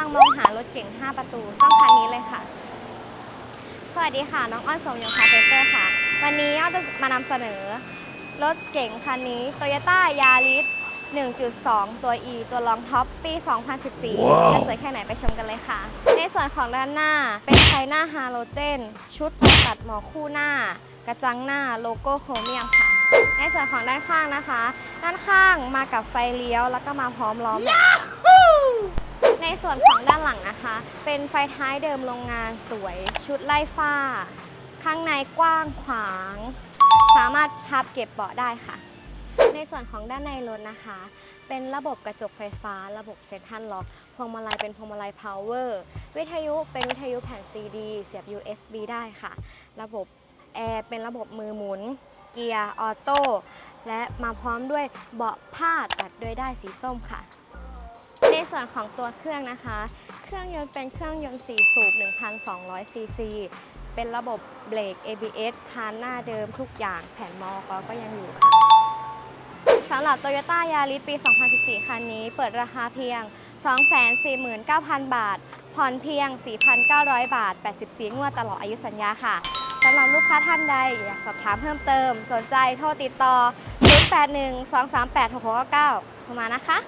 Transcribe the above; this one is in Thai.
ลังมองหารถเก๋ง 5 ประตูต้องคันนี้เลยค่ะ สวัสดีค่ะน้องอ้อนสมยงคาเฟเตอร์ค่ะ วันนี้ย่าจะมานำเสนอ รถเก๋งคันนี้ Toyota Yaris 1.2 ตัว E ตัวลองท็อปปี 2014 wow. สวยแค่ไหนไปชมกันเลยค่ะ ในส่วนของด้านหน้าเป็นไฟหน้าฮาโลเจน ชุดตัดหมอคู่หน้า กระจังหน้าโลโก้โครเมียมค่ะ ในส่วนของด้านข้างนะคะ ด้านข้างมากับไฟเลี้ยวแล้วก็มาพร้อมล้อม yeah! ส่วนของด้านหลังนะคะ เป็นไฟท้ายเดิมโรงงานสวย ชุดไล่ฟ้า ข้างในกว้างขวาง สามารถพับเก็บเบาะได้ค่ะ ในส่วนของด้านในรถนะคะ เป็นระบบกระจกไฟฟ้า ระบบเซ็นทรัลล็อก พวงมาลัยเป็นพวงมาลัยพาวเวอร์ วิทยุเป็นวิทยุแผ่น CD เสียบ USB ได้ค่ะ ระบบแอร์เป็นระบบมือหมุน เกียร์ ออโต้ และมาพร้อมด้วยเบาะผ้าตัดด้วยได้สีส้มค่ะ ส่วนของตัวเครื่องนะคะ เครื่องยนต์เป็นเครื่องยนต์4สูบ 1,200 ซีซี เป็นระบบเบรก ABS คานหน้าเดิมทุกอย่างแผ่นมอกก็ยังอยู่ค่ะสำหรับ Toyota Yaris ปี 2014 คันนี้เปิดราคาเพียง 249,000 บาท ผ่อนเพียง 4,900 บาท 84 งวดตลอดอายุสัญญาค่ะสำหรับลูกค้าท่านใดอยากสอบถามเพิ่มเติม สนใจโทรติดต่อ 081 238 6699โทรมานะคะ